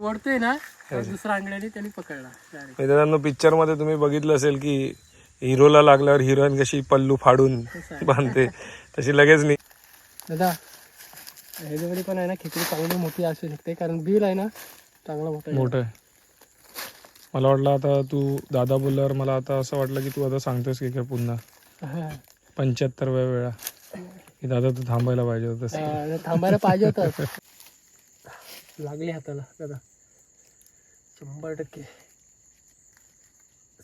ओढतोय ना तर दुसऱ्या आंगड्याने त्यांनी पकडला. मित्रांनो पिक्चरमध्ये तुम्ही बघितलं असेल की हिरोला लागल्यावर हिरोईन कशी पल्लू फाडून बांधते तशी लगेच नाही दादा ह्याच्यामध्ये पण आहे ना खेकडी चांगली मोठी असू शकते कारण बिल आहे ना चांगला मोठा आहे. मोठं आहे. मला वाटलं आता तू दादा बोलल्यावर मला आता असं वाटलं की तू आता सांगतोस की काय पुन्हा. हा. पंच्याहत्तरव्या वेळा. की दादा तू थांबायला पाहिजे होतं. हा, थांबायला पाहिजे होतं. लागली हाताला दादा. शंभर टक्के.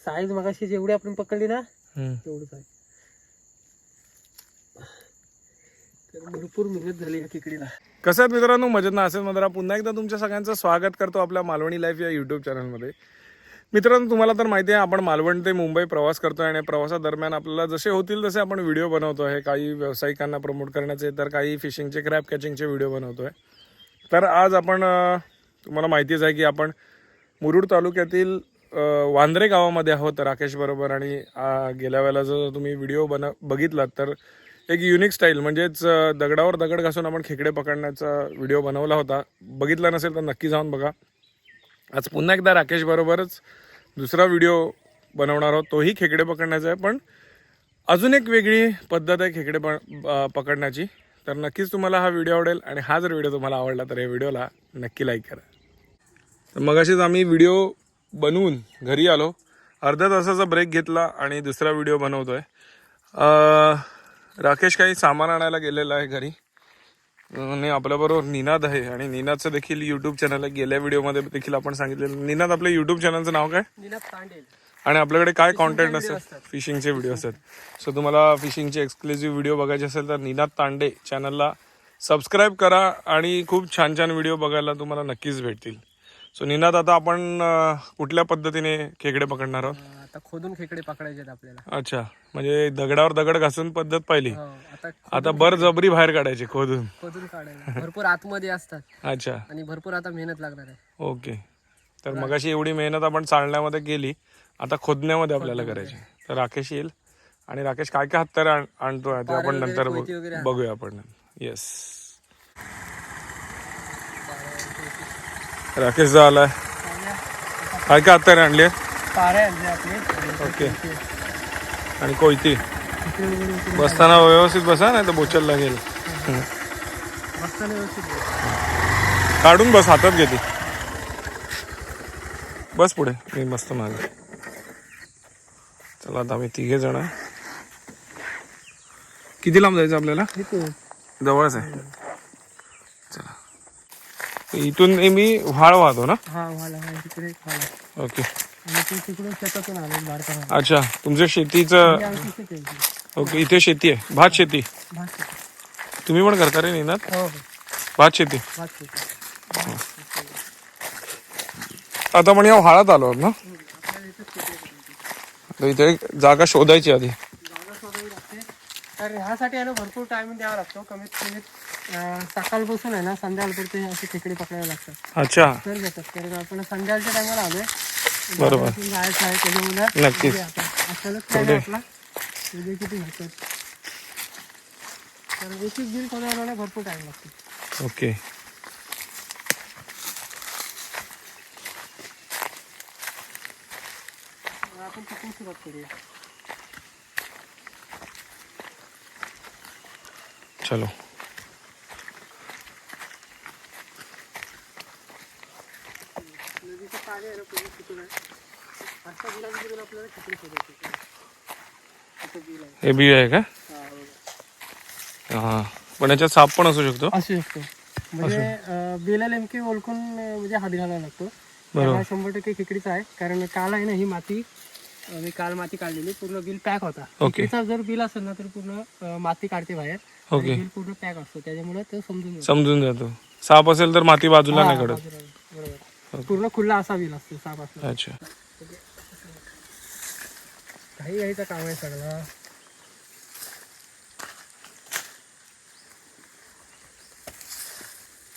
साईज मगाशी जेवढी आपण पकडली ना तेवढंच आहे. तर भरपूर मेहनत झाली या खेकडीला. कसं आहेत मित्रांनो मजेत ना? असेल पुन्हा एकदा तुमच्या सगळ्यांचं स्वागत करतो आपल्या मालवणी लाईफ या यूट्यूब चॅनलमध्ये मित्रांनो तुम्हाला तर माहिती आहे आपण मालवण ते मुंबई प्रवास करतोय आणि प्रवासादरम्यान आपल्याला जसे होतील तसे आपण व्हिडिओ बनवतो आहे काही व्यावसायिकांना प्रमोट करण्याचे तर काही फिशिंगचे क्रॅप कॅचिंगचे व्हिडिओ बनवतोय. तर आज आपण तुम्हाला माहितीच आहे की आपण मुरुड तालुक्यातील वांद्रे गावामध्ये आहोत राकेश बरोबर आणि गेल्या वेळेला जर तुम्ही व्हिडिओ बन बघितलात तर एक युनिक स्टाईल म्हणजेच दगडावर दगड घासून आपण खेकडे पकडण्याचा व्हिडिओ बनवला होता. बघितला नसेल तर नक्की जाऊन बघा. आज पुन्हा एकदा राकेश बरोबरच दुसरा व्हिडिओ बनवणार आहोत. तोही खेकडे पकडण्याचा आहे पण अजून एक वेगळी पद्धत आहे खेकडे प पकडण्याची. तर नक्कीच तुम्हाला हा व्हिडिओ आवडेल आणि हा जर व्हिडिओ तुम्हाला आवडला तर या व्हिडिओला नक्की लाईक करा. तर मगाशीच आम्ही व्हिडिओ बनवून घरी आलो. अर्ध्या तासाचा ब्रेक घेतला आणि दुसरा व्हिडिओ बनवतोय. अं, राकेश काही सामान आणायला गेलेला आहे घरी. आणि आपल्याबरोबर निनाद आहे आणि निनादचं देखील युट्यूब चॅनल आहे. गेल्या व्हिडिओमध्ये देखील आपण सांगितलेलं. निनाद आपल्या युट्यूब चॅनलचं नाव काय? आणि आपल्याकडे काय कॉन्टेंट असतात. फिशिंगचे व्हिडिओ असतात. सो तुम्हाला फिशिंगचे एक्सक्लुझिव्ह व्हिडिओ बघायचे असेल तर निनाद तांडे चॅनलला सबस्क्राईब करा आणि खूप छान छान व्हिडिओ बघायला तुम्हाला नक्कीच भेटतील. सो निनाद आता आपण कुठल्या पद्धतीने खेकडे पकडणार आहोत? आता खोदून खेकडे पकडायचे आहेत आपल्याला. अच्छा. म्हणजे दगडावर दगड घासून पद्धत पाहिली. हो, आता आता बर जबरी बाहेर काढायची खोदून. खोदून काढायला भरपूर आतमध्ये असतात. अच्छा. आणि भरपूर आता मेहनत लागणार आहे. ओके. तर मगाशी एवढी मेहनत आपण चालण्यामध्ये केली. आता खोदण्यामध्ये आपल्याला करायची तर राकेश येईल. आणि राकेश काय काय हत्यार आण- आणतोय? ते आपण नंतर बघ- बघूया आपण. येस राकेश जा आलाय काय काय हत्यार आणले ओके. आणि कोयती. बसताना व्यवस्थित बसा नाही तर बोचल लागेल. काढून बस हातात घेते बस पुढे मी मस्त मागे. चला आता आम्ही तिघे जण. किती लांब जायचं आपल्याला. जवळच आहे. इथून मी व्हाळ वाहतो ना? हा हा तिकडे एक ओके. आणि ते तिकडून शेतातून आले भारतात अच्छा. तुमच्या शेतीचं आमची शेती आहे इथे. ओके इथे शेती आहे. भात शेती. भात शेती. तुम्ही पण करता रे निनात हो हो. भात शेती. भात शेती. आता आपण या व्हाळात आलो आहोत ना? तर इथे एक जागा शोधायची आधी. तर ह्यासाठी आहे ना भरपूर टाइम द्यावा लागतो. कमीत कमी सकाळपासून आहे ना संध्याकाळपर्यंत असे खेकडे पकडायला लागतात. अच्छा. तर जातात कारण आपण संध्याकाळच्या टायमाला आलोय. बरोबर. जायचं आहे त्याच्यामुळे नक्कीच. अचानक आपला? उद्या किती घडतात तर एक एक बिल भरपूर टाइम लागतो. ओके. तर आपण तिथून सुरुवात करूया चलो नदीचं पाणी आहे ना पूर्ण तिथून आहे अशा बिलांमधून आपल्याला खेकडे शोधायचे इथं बिल आहे हे बी आहे का? हा. हा. पण याच्यात साप पण असू शकतो? असू शकतो. म्हणजे बिला नेमकी ओळखून म्हणजे हात घालायला लागतो. शंभर टक्के खेकडीचा आहे. कारण काल आहे ना ही माती मी काल माती काढलेली. पूर्ण बिल पॅक होता. ओके. जर बिल असेल ना तर पूर्ण माती काढते बाहेर. ओके. बिल पूर्ण पॅक असतो त्याच्यामुळे ते समजून जातं. समजून जातो. साप असेल तर माती बाजूला नाही कडत. बरोबर. पूर्ण खुल्ला असा बिल असतो साप असतो अच्छा. काही यायचं काम आहे सगळं.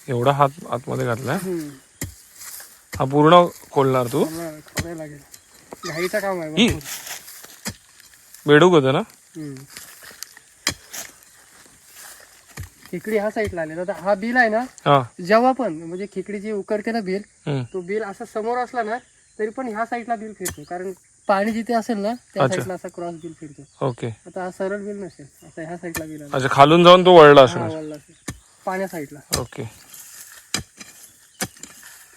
एवढा हात आतमध्ये घातलाय? हा पूर्ण खोलणार तू? लागेल. घाईचं काम आहे. बेडूक होतं ना हम्म. खेकडी ह्या साईडला आले आता हा बिल आहे ना हा. जेव्हा पण म्हणजे खेकडी जी उकरते ना बिल हम्म. तो बिल असा समोर असला ना तरी पण ह्या साईडला बिल फिरतो. कारण पाणी जिथे असेल ना त्या अच्छा. साईडला असा क्रॉस बिल फिरतो. ओके. आता हा सरळ बिल नसेल. आता ह्या साईडला बिल आला. अच्छा खालून जाऊन तो वळला हा, असणार वळला असेल. पाण्या साईडला ओके.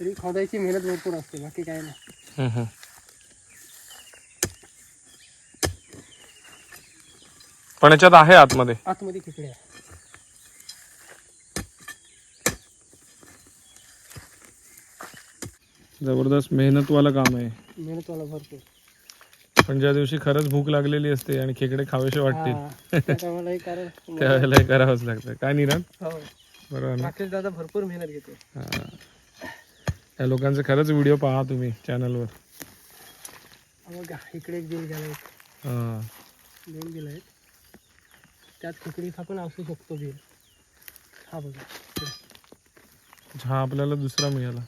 तरी खोदायची मेहनत भरपूर असते बाकी काय नाही. हम्म, हम्म. पण याच्यात आहे आतमध्ये? आतमध्ये खेकडे आहे. जबरदस्त मेहनतवाला काम आहे. मेहनतवाला भरपूर. पण ज्या दिवशी खरंच भूक लागलेली असते आणि खेकडे खावेसे वाटतील त्यावेळेला करावंच लागतं. काय निरान हो. बरोबर ना? राकेश दादा भरपूर मेहनत घेतो हा. या लोकांचे खरंच व्हिडिओ पहा तुम्ही चॅनलवर. हा बघा इकडे एक बिल गेला एक. हा. दोन बिल आहेत त्यात खेकडीचा पण असू शकतो बिल. हा बघा. हा आपल्याला दुसरा मिळाला.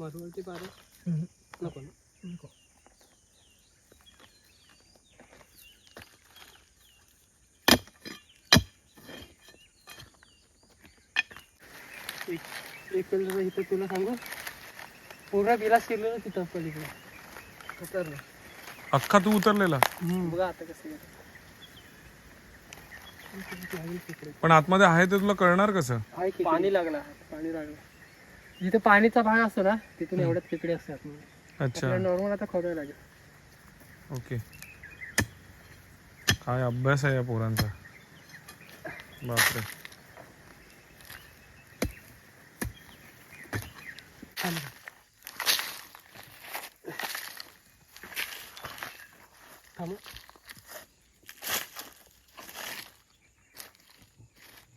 मारवळती पारा? नको ना. नको. एक एक पेल इथं तुला सांगू? पूर्ण बिला शिरलेलं तिथं पलीकडे. उतरलं. अख्खा तू उतरलेला? बघा आता कसं. लागेल. पण आतमध्ये आहे ते तुला कळणार कसं? पाणी लागणार पाणी लागलं. जिथे पाणीचा भाग असतो ना तिथून एवढ्यात खेकडे असतात अच्छा. नॉर्मल आता खोदायला लागेल. ओके. काय अभ्यास आहे या पोरांचा? बापरे. थांब.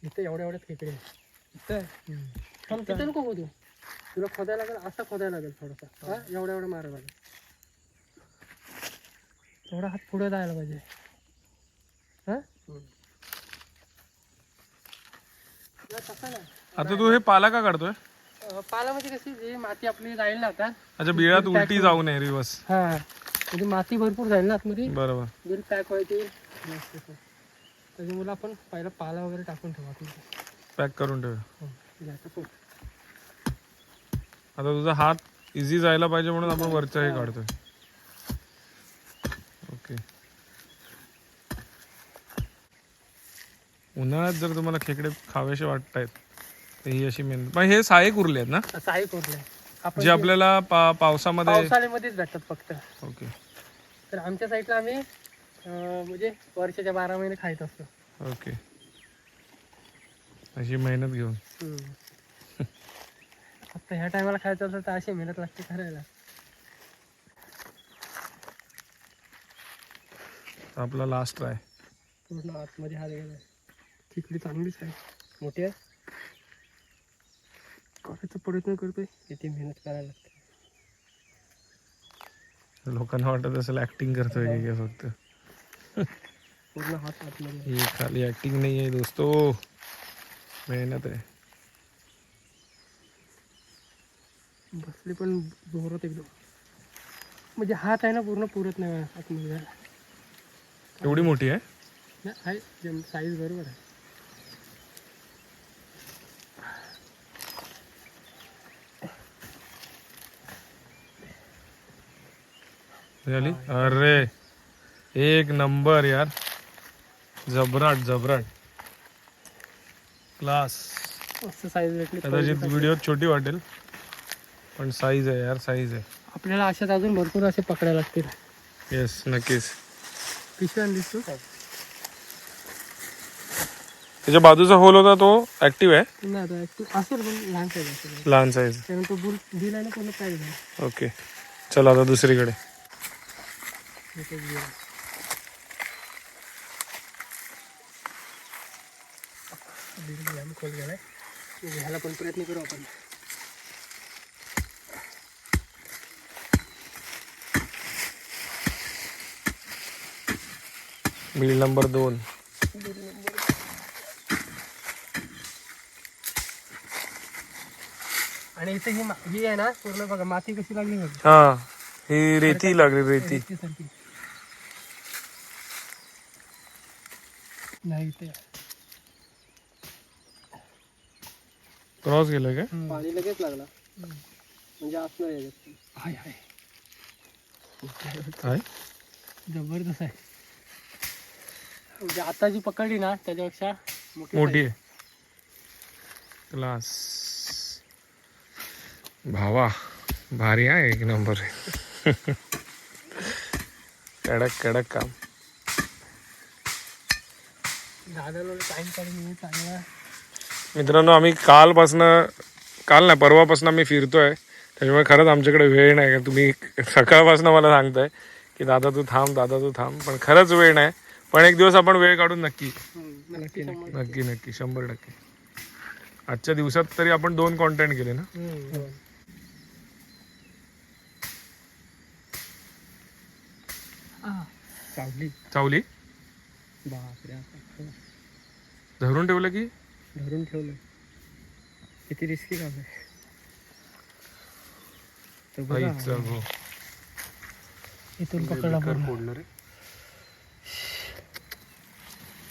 इथे एवढ्या एवढ्यात खेकडे. आहेत. इथं थांब, तिथं नको खोदू तुला खोदायला लागेल असं खोदायला लागेल थोडंसं. हा एवढ्या एवढं मारायला लागेल. थोडा हात पुढे जायला पाहिजे. हा? नाही, तसं नाही. आता तू हे पाला का काढतोय? अं, पालामध्ये कशी जी माती आपली जाईल ना आता. अच्छा बिळात उलटी जाऊ नये रिवर्स हा म्हणजे माती भरपूर जाईल ना आतमध्ये. बरोबर. बिल पॅक व्हायचे त्याच्यामुळे आपण पहिला पाला वगैरे टाकून ठेवा. पॅक करून ठेव. हो. आता तुझा हात इझी जायला पाहिजे म्हणून आपण वरच्या हे काढतोय. ओके उन्हाळ्यात जर तुम्हाला खेकडे खावेसे वाटतायत तर ही अशी मेन पण हे साये कुर्ले आहेत ना? कुठलं आपण जे आपल्याला पा पावसामध्ये पावसाळ्यामध्येच भेटतात फक्त. ओके तर आमच्या साईडला आम्ही अं, म्हणजे वर्षाच्या बारा महिने खायत असतो. ओके अशी मेहनत घेऊन. हम्म. फक्त ह्या टायमाला खायचं असेल तर अशी मेहनत लागते करायला. आपला लास्ट आहे पूर्ण आतमध्ये हात गेला खेकडी चांगलीच आहे. मोठी आहे. करायचा प्रयत्न करतोय. किती मेहनत करायला लागते. लोकांना वाटत असेल ऍक्टिंग करतोय की फक्त. पूर्ण हात आतमध्ये. खाली ऍक्टिंग नाही आहे दोस्तो. मेहनत आहे. बसले पण जोरात एकदम. म्हणजे हात आहे ना पूर्ण पुरत नाही आतमध्ये जायला. एवढी मोठी आहे? नाही, आहे. साईज बरोबर आहे. झाली? अरे एक नंबर यार. जबराट जबराट. क्लास साईज कदाचित व्हिडिओ छोटी वाटेल. पण साईज आहे यार साईज आहे. आपल्याला अशात अजून भरपूर असे पकडायला लागतील. येस नक्कीच. पिशवी आणलीस तू? त्याच्या बाजूचा होल होता तो ऍक्टिव्ह आहे. नाही आता तू असेल पण लहान साईज असेल. लहान साईज त्यानंतर बुल बिल आहे ना पूर्ण काय झालं. ओके चला आता दुसरीकडे. खोल गेलाय ह्याला पण प्रयत्न करू आपण. बिल नंबर दोन. आणि इथे ही मा- ही आहे ना पूर्ण बघा माती कशी लागली बघा. हा ही रेती लागली रेती. नाही ते क्रॉस गेलं काय पाणी लगेच लागला. म्हणजे हाय हाय. काय जबरदस्त आहे. म्हणजे आता जी पकडली ना त्याच्यापेक्षा मोठी. आहे क्लास भावा भारी आहे एक नंबर कडक कडक काम. दादाला टाइम काढून मी चांगला. मित्रांनो आम्ही कालपासनं काल नाही परवापासून आम्ही फिरतोय. त्याच्यामुळे खरंच आमच्याकडे वेळ नाही का तुम्ही सकाळपासून मला सांगताय की दादा तू थांब दादा तू थांब. पण खरंच वेळ नाही. पण एक दिवस आपण वेळ काढून नक्की. नक्की नक्की. नक्की नक्की. शंभर टक्के. आजच्या दिवसात तरी आपण दोन कॉन्टेंट केले ना? चावली. चावली? बापरे धरून ठेवलं की? धरून ठेवलं. किती रिस्की काम आहे. इथून पकडला बेकार पूर्ण. फोडलं रे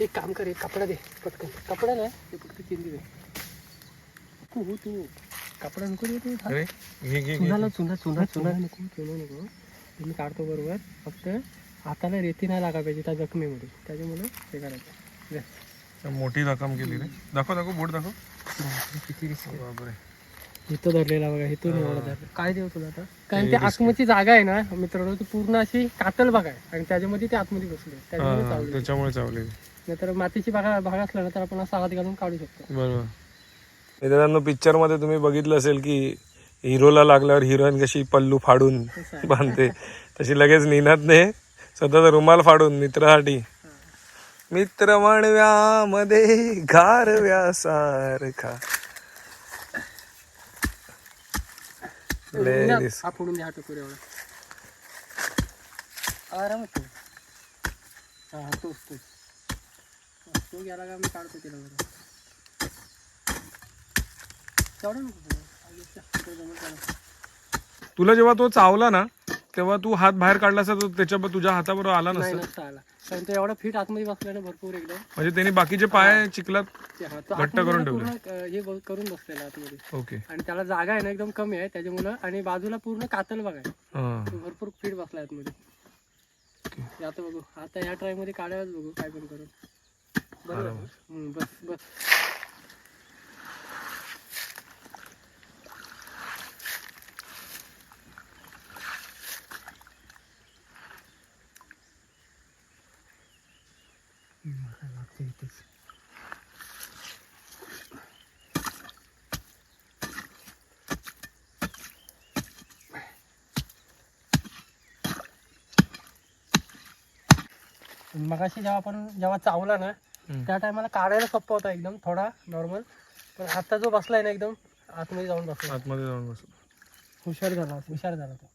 एक काम कर एक कपडा दे पटकन. कपडा नाही ते फक्त चिंदी दे. तू हो तू कपडा नको दे तू अरे घे घे घे. चुनाला चुना चुना चुना. नको चुना नको ते मी काढतो बरोबर. फक्त हाताला रेती नाही लागा पाहिजे त्या जखमेमध्ये. त्याच्यामुळे हे करायचं. दे. मोठी रक्कम केली रे. दाखव दाखव बोट दाखव. बापरे, किती रिस्क बापरे. इथं धरलेला बघा इथून एवढा धरला. काय देऊ तुला आता? कारण ते आतमध्ये जागा आहे ना मित्रांनो ती पूर्ण अशी कातल भाग आहे आणि त्याच्यामध्ये ते आतमध्ये बसले त्याच्यामुळे हा, चावले. त्याच्यामुळे चावली नाहीतर मातीची भाग भाग असला ना तर आपण असा हात घालून काढू शकतो बरोबर मित्रांनो पिक्चरमध्ये तुम्ही बघितलं असेल की हिरोला लागल्यावर हिरोईन कशी पल्लू फाडून. बांधते तशी लगेच निनात ने स्वतःचा रुमाल फाडून मित्रासाठी मित्र लय ना, रिस्क. हा फोडून द्या टोकर एवढा ठेव. हा हा तोच तोच तो गेला का मी काढतो तिला तेवढा नको. तुला. जेव्हा तो चावला ना तेव्हा तू हात बाहेर काढला असता तर त्याच्या तुझ्या हाताबरोबर आला नाही नसता? नसता आला कारण तो एवढा फिट आतमध्ये बसला ना भरपूर एकदम. म्हणजे त्यांनी बाकीचे पाय चिखलात ते हा, तो घट्ट आतमध्ये करून ना ठेवले. पूर्ण, अं, हे ब- करून बसलेला आतमध्ये. ओके. आणि त्याला जागा आहे ना एकदम कमी आहे त्याच्यामुळं आणि बाजूला पूर्ण कातल बघा आहे. हा. तो भरपूर फिट बसला आतमध्ये. ओके. हे आता बघू. आता ह्या ट्रायमध्ये काढायलाच बघू काय पण करून. बस बस. मगाशी जेव्हा आपण जेव्हा चावला ना. त्या टायमाला काढायला सोपा होता एकदम थोडा नॉर्मल पण आता जो बसलाय ना एकदम आतमध्ये जाऊन बसला आतमध्ये जाऊन बसू हुशार झाला हुशार झाला तो.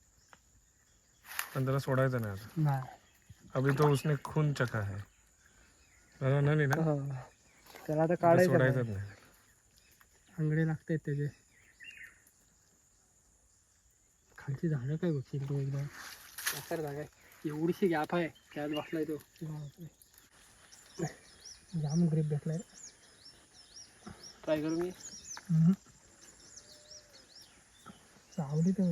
पण त्याला सोडायचं नाही आता. नाही. अभी तो उसने खून चखा है. बरोबर ना? हो. त्याला आता काढायचं सोडायचंच नाही. नाही. आंगडे लागतायत त्याचे. खालची झाडं काय बघशील तू एकदम? जागा आहे एवढीशी गॅप आहे. त्यात बसलाय तो. बापरे. जाम ग्रीप भेटलाय ट्राय करू मी. चावली तर.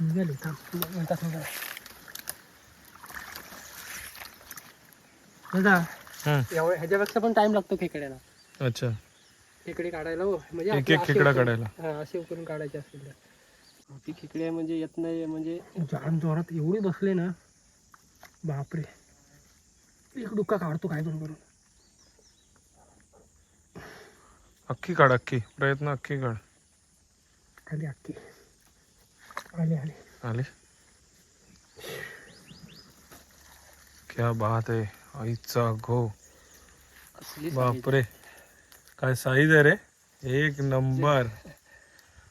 निघाली थांब दादा. एवढ्या ह्याच्यापेक्षा पण टाइम लागतो खेकड्याला. अच्छा. खेकडे काढायला हो. म्हणजे एक एक खेकडा काढायला. हा असे उकरून काढायचे असतील तर. ती खेकडे म्हणजे येत नाही म्हणजे जाम जोरात एवढी बसले ना बापरे. एक डुक्का काढतो काय पण करून. अख्खी काढ अख्खी. प्रयत्न अख्खी काढ. आली अख्खी. आली आली. आले? क्या बात आहे. आईचा घो. बापरे. काय साईज आहे रे? एक नंबर.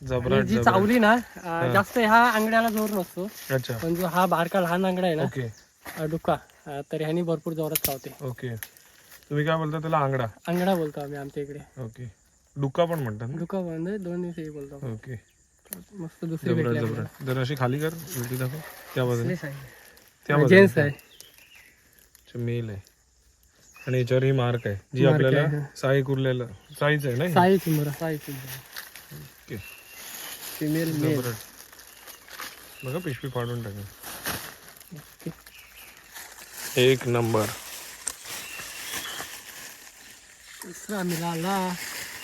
जबराट आणि जी चावली ना अं, जास्त ह्या आंगड्याला जोर नसतो. अच्छा. पण जो हा बारका लहान आंगडा आहे ना ओके. अं, डुक्का अं, तर ह्यानी भरपूर जोरात चावते. ओके. तुम्ही काय बोलता त्याला आंगडा आंगडा बोलतो आम्ही आमच्या इकडे. ओके. डुक्का पण म्हणतात ना? डुक्का म्हणजे दोन दिवस बोलतो. ओके. मस्त दुसरी जबराट भेटली जर अशी खाली कर उलटी दाखव. त्या बाजूने त्या आपल्याला. बाजूने जेंट्स आहे. मेल आहे. आणि याच्यावर ही मार्क आहे. जी Mark आपल्याला. साई कुर्ल्याला साईच आहे ना ही? साई चिंबरा साई चिंबरा ओके. फिमेल मेल जबराट बघा पिशवी फाडून टाका ओके. एक नंबर. तिसरा मिळाला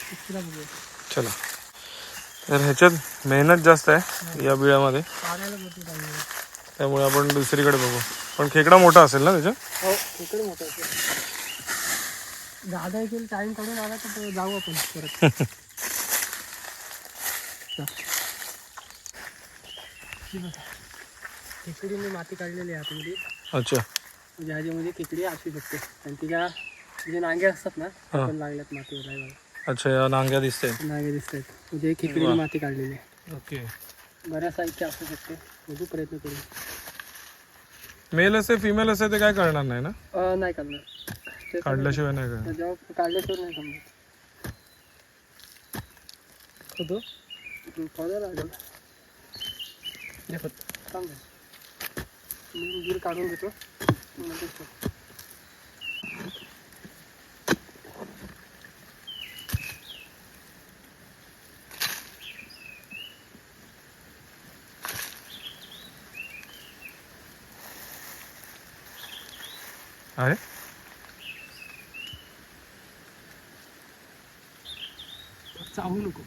तिसरा बघू चला. तर ह्याच्यात मेहनत जास्त आहे या बिळामध्ये. पाण्याला. त्यामुळे आपण दुसरीकडे बघू. पण खेकडा मोठा असेल ना त्याच्यात हो इकडे मोठा असेल. दादा टाइम काढून आला तर जाऊ आपण परत. खेकडीने माती काढलेली आहे आतमध्ये. अच्छा. म्हणजे ह्याच्यामध्ये खेकडी असू शकते आणि तिच्या जे नांगे असतात ना हा. पण लागल्यात बघा. अच्छा या नांग्या दिसते नांगे दिसत आहेत म्हणजे खेकडीने माती काढलेली आहे. ओके. बऱ्याच साईजची असू शकते. बघू प्रयत्न करू. मेल असे फिमेल असे ते काय करणार नाही ना? अं, नाही काढणार ते काढल्याशिवाय नाही. करणार. जेव्हा काढल्याशिवाय नाही समजत होतो पळायला लागेल. मी काढून घेतो. नंतर. आहे चावू नको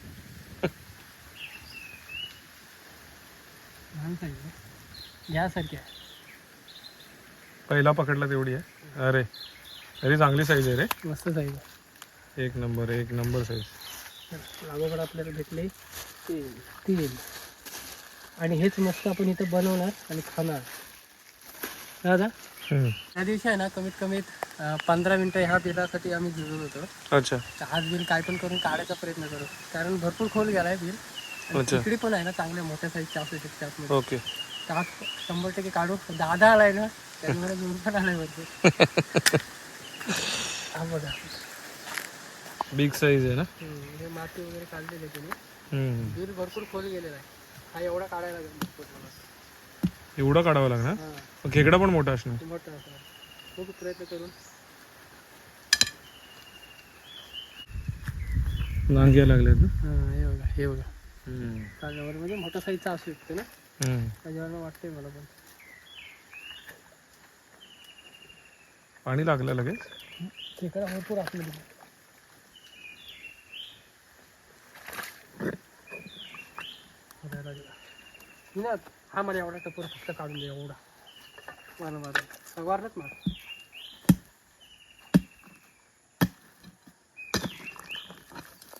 आहे पहिला पकडला तेवढी आहे. अरे तरी चांगली साईज आहे रे. मस्त साईज आहे. एक नंबर एक नंबर साईज लागोकडे आपल्याला भेटले तेल तेल आणि हेच मस्त आपण इथं बनवणार आणि खाणार. दादा त्या दिवशी आहे ना कमीत अं, पंधरा मिनटं ह्या बिलासाठी आम्ही झुजत होतो. अच्छा. हाच बिल काय पण करून काढायचा प्रयत्न करू. कारण भरपूर खोल गेलाय बिल. आणि अच्छा. तिकडे पण आहे ना चांगल्या मोठ्या साईजच्या असू शकते ओके. आज शंभर टक्के काढू. दादा आलाय ना मला जोर पण आलाय भरपूर हा बघा. बिग साईज आहे ना? हे माती वगैरे काढलेले तुम्ही. बिल भरपूर खोल गेलेला आहे. हा एवढा काढायला लागेल. एवढं काढावं लागणार? खेकडा पण मोठा असणार. मोठा असा खूप प्रयत्न करून. नांग्या लागल्यात ना? हा बघा हे बघा. म्हणजे मोठ्या साईजचा असू शकते ना. त्याच्यावर वाटतंय मला पण. पाणी लागलं लगेच? खेकडा भरपूर असले हा मला एवढा टपोर फक्त काढून दे एवढा.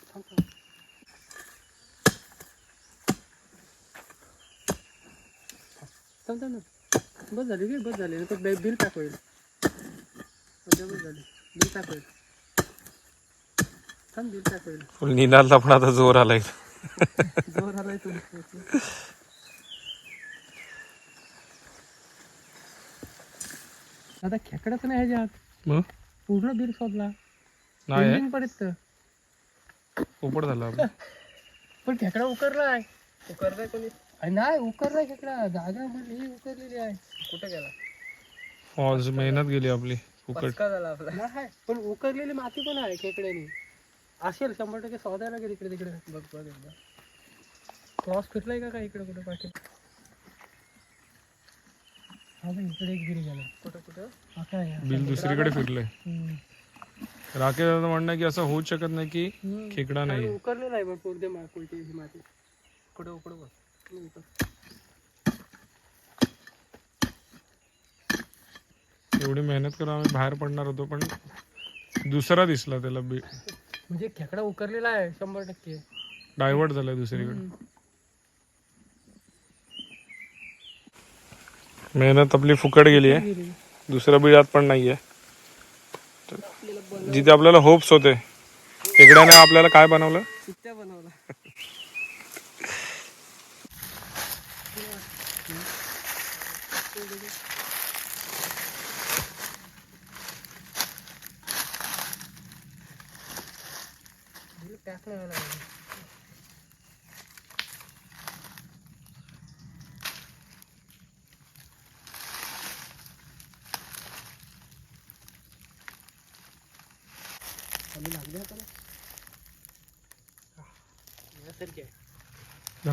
थांब, थांब. थांब, थांब, थांब. बस झाली गे बस झाली. बे- बिल टाक होईल बस झाली. बिल टाक होईल थांब बिल टाक होईल फुल निनादला पण आता जोर आलाय. जोर आलाय तुला आता खेकडाच नाही ह्याच्यात मग? पूर्ण बिल शोधला नाही पर्यंत पोपट झाला. पण खेकडा उकरलाय. उकरलाय कोणी? नाही उकरलाय खेकडा. जागा म्हणजे उकरलेली आहे. कुठे गेला? आज मेहनत गेली आपली. पचका झाला आपला. नाही पण उकरलेली माती पण आहे खेकड्यानी. असेल शंभर टक्के शोधायला लागेल इकडे तिकडे. बघ बघ एकदा. क्रॉस फिरलाय का इकडे कुठे पाठी? इकडे एक कुठं कुठं? बिल दुसरीकडे फिरलंय. राकेश दादा म्हणणं की असं होऊच शकत नाही की. खेकडा नाही उकरलेला आहे भरपूर दे माकुलची ही माती. कुठं उकडं बघ? हम्म, उकर. एवढी मेहनत करून आम्ही बाहेर पडणार होतो पण दुसरा दिसला त्याला बी. म्हणजे खेकडा उकरलेला आहे शंभर टक्के. डायव्हर्ट झालाय दुसरीकडे. मेहनत आपली फुकट गेली आहे. दुसऱ्या बिळात पण नाही आहे जिथे आपल्याला होप्स होते तिकड्याने आपल्याला काय बनवलं? बनवलं.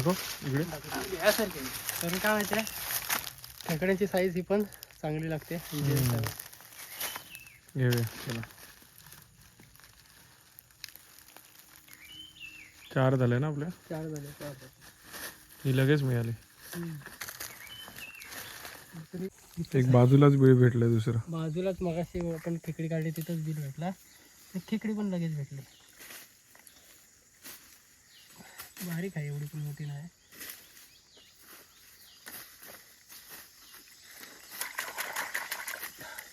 दाखव इकडे. कारण काय माहिती आहे? खेकड्यांची साईज ही पण चांगली लागते. घेऊया चला. चार झाले ना आपल्या चार झाले चार. ही लगेच मिळाली. एक बाजूलाच बिळ भेटलं दुसरं. बाजूलाच मगाशी आपण खेकडी काढली तिथंच बिल भेटला. खेकडी पण लगेच भेटली. बारीक आहे एवढी पण मोठी नाही.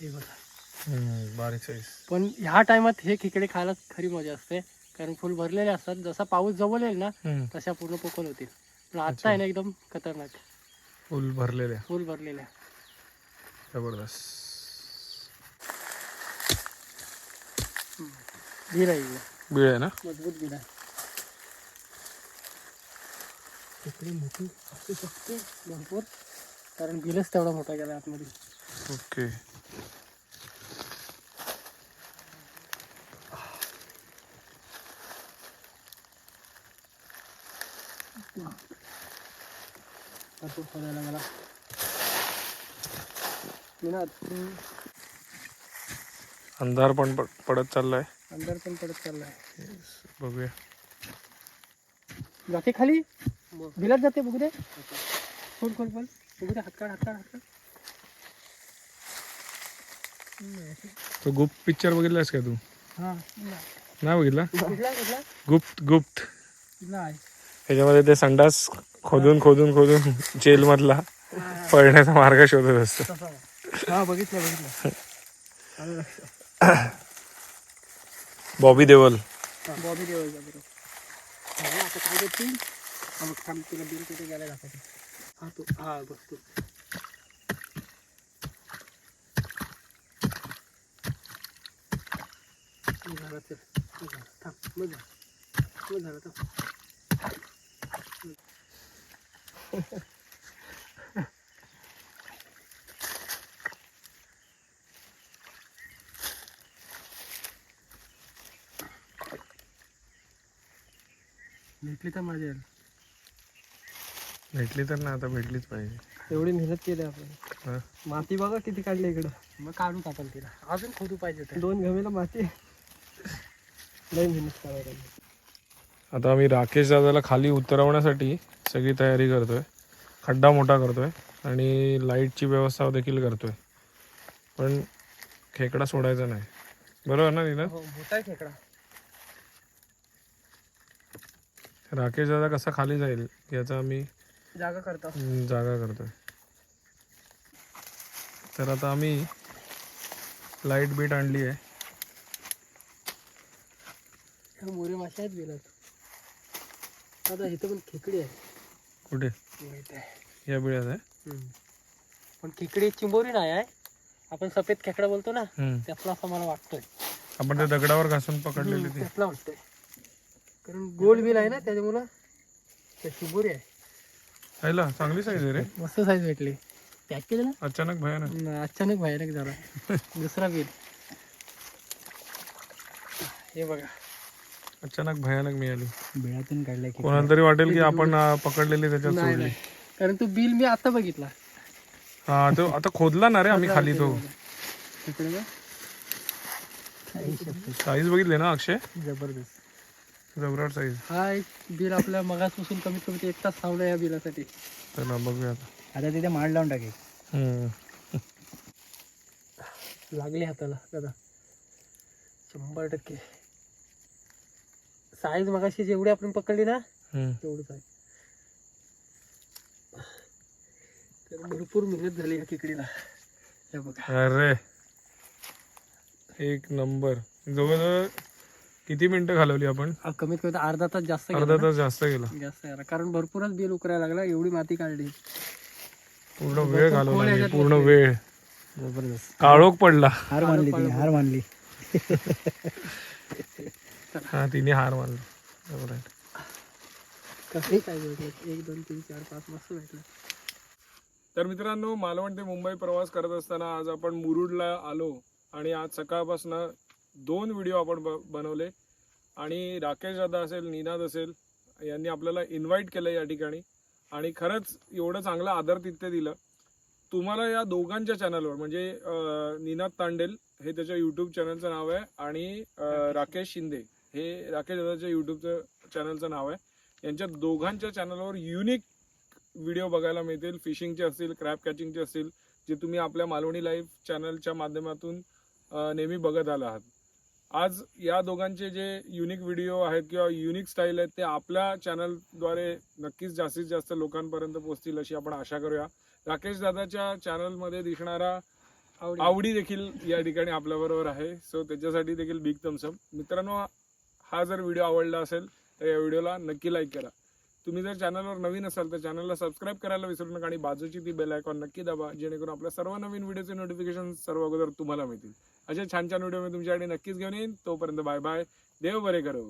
हे बघा. बारीक साईज पण ह्या टायमात हे खेकडे खायला खरी मजा असते. कारण फुल भरलेले असतात. जसा पाऊस जवळ येईल ना तशा पूर्ण पोकळ होतील. पण आता आहे ना एकदम खतरनाक. फुल भरलेल्या फुल भरलेल्या जबरदस्त. आहे. बिळ आहे ना? मजबूत गिरा खेकडी मोठी असू शकते भरपूर कारण बिलच तेवढा मोठा गेला आतमध्ये. ओके. भरपूर खोदायला गेला. अंधार पण पड- पडत चाललाय. अंदर पण पडत चाललाय. बघूया. जाते खाली. बिलात जाते बघू दे खोल खोल खोल. बघू दे हात काढ हात काढ हात काढ तो गुप्त पिक्चर बघितलास का तू? हा. नाही बघितला? गुप्त गुप्त. नाही. त्याच्यामध्ये ते संडास खोदून खोदून खोदून जेल मधला पळण्याचा मार्ग शोधत असतो. हा बघितलं. बॉबी देवल बॉबी आता काय देतील हा बघ थांब तुला बिल कुठे गेला दाखवते हा तू हा बघ तू झालं चल मग झालं. थांब मग झालं मग झालं थांब भेटली तर मजा येईल भेटली तर ना आता भेटलीच पाहिजे. एवढी मेहनत केली आपण. हा. माती बघा किती काढली इकडं. मग काढूच आपण तिला. अजून खोदू पाहिजे तर दोन गमेला माती. लई मेहनत करायला. लागली. आता आम्ही राकेश दादाला खाली उतरवण्यासाठी सगळी तयारी करतोय. खड्डा मोठा करतोय आणि लाईटची व्यवस्था देखील करतोय. पण खेकडा सोडायचा नाही. बरोबर ना तिला हो मोठा आहे खेकडा. राकेश दादा कसा खाली जाईल याचा आम्ही जागा करता जागा करतोय तर आता आम्ही लाइट बीट आणली आहे. मोरे मासे आहेत बिलात आता इथं पण खेकडी आहे. कुठे? आहे. या बिळात आहे. पण खेकडी चिंबोरी नाही आहे. आपण सफेद खेकडा बोलतो ना. त्यातला असं मला वाटतोय. आपण ते दगडावर घासून पकडलेली त्यातला वाटतोय. कारण गोल बिल आहे ना त्याच्यामुळं ते चिंबोरी आहे. चांगली साईज आहे रे. मस्त साईज भेटली. पॅक केलं ना? अचानक भयानक. न, अचानक भयानक झाला. दुसरा बिल. हे बघा. अचानक भयानक मिळाली. बिळातून काढलाय कोणाला तरी वाटेल की आपण अं, पकडलेली त्याच्यात नाही सोडली नाही. कारण तो बिल मी आता बघितला. हा तो आता खोदला ना रे आम्ही खाली तो. तिकडे बघ. साईज बघितले ना अक्षय? जबरदस्त. जबराट साईज हा एक बिल आपल्या मगासपासून कमीत कमी एक तास थांबला या बिलासाठी. चला बघूया आता. आता तिथे मांड लावून टाके. हम्म. लागले हाताला दादा. शंभर टक्के. साईज मगाशी जेवढी आपण पकडली ना हम्म. तेवढंच आहे. तर भरपूर मेहनत झाली या खेकडीला. हे बघा. अरे एक नंबर जवळजवळ किती मिनिटं घालवली आपण? हा, कमीत कमी अर्धा तास जास्त गेला अर्धा ना? तास जास्त गेला जास्त गेला कारण भरपूरच बिल उकरायला लागला एवढी माती काढली. पूर्ण वेळ घालवला मी, पूर्ण. वेळ. जबरदस्त. काळोख पडला. हार मानली तिने हार मानली. हा तिने हार मारला काही काय भेटलं? एक दोन तीन चार पाच मस्त भेटलं. तर मित्रांनो मालवण ते मुंबई प्रवास करत असताना आज आपण मुरुडला आलो आणि आज सकाळपासून दोन व्हिडिओ आपण ब- बनवले. आणि राकेश दादा असेल निनाद असेल यांनी आपल्याला इन्व्हाइट केलं या ठिकाणी. आणि खरंच एवढं चांगलं आदर तिथे दिलं. तुम्हाला या दोघांच्या चॅनलवर म्हणजे निनाद तांडेल हे त्याच्या युट्यूब चॅनलचं नाव आहे आणि राकेश शिंदे. हे राकेश दादाच्या युट्यूबचं चॅनलचं नाव आहे. यांच्या दोघांच्या चॅनलवर युनिक व्हिडिओ बघायला मिळतील. फिशिंगचे असतील क्रॅप कॅचिंगचे असतील जे तुम्ही आपल्या मालवणी लाईव्ह चॅनलच्या माध्यमातून नेहमी बघत आला आहात. आज या दोघांचे जे युनिक व्हिडिओ आहेत किंवा युनिक स्टाईल आहेत ते आपल्या चॅनलद्वारे नक्कीच जास्तीत जास्त लोकांपर्यंत पोहोचतील अशी आपण आशा करूया. राकेश दादाच्या चॅनलमध्ये दिसणारा आवडी. देखील या ठिकाणी आपल्याबरोबर आहे. सो त्याच्यासाठी देखील बिग थम्सअप मित्रांनो हा जर व्हिडिओ आवडला असेल तर या व्हिडिओला नक्की लाईक करा. तुम्ही जर चॅनलवर नवीन असाल तर चॅनलला सबस्क्राईब करायला विसरू नका आणि बाजूची ती बेल आयकॉन नक्की दाबा जेणेकरून आपल्या सर्व नवीन व्हिडिओचे नोटिफिकेशन सर्व अगोदर तुम्हाला मिळतील. अशा छान छान व्हिडिओ मी तुमच्यासाठी नक्कीच घेऊन येईन. तोपर्यंत बाय बाय देव बरे करो.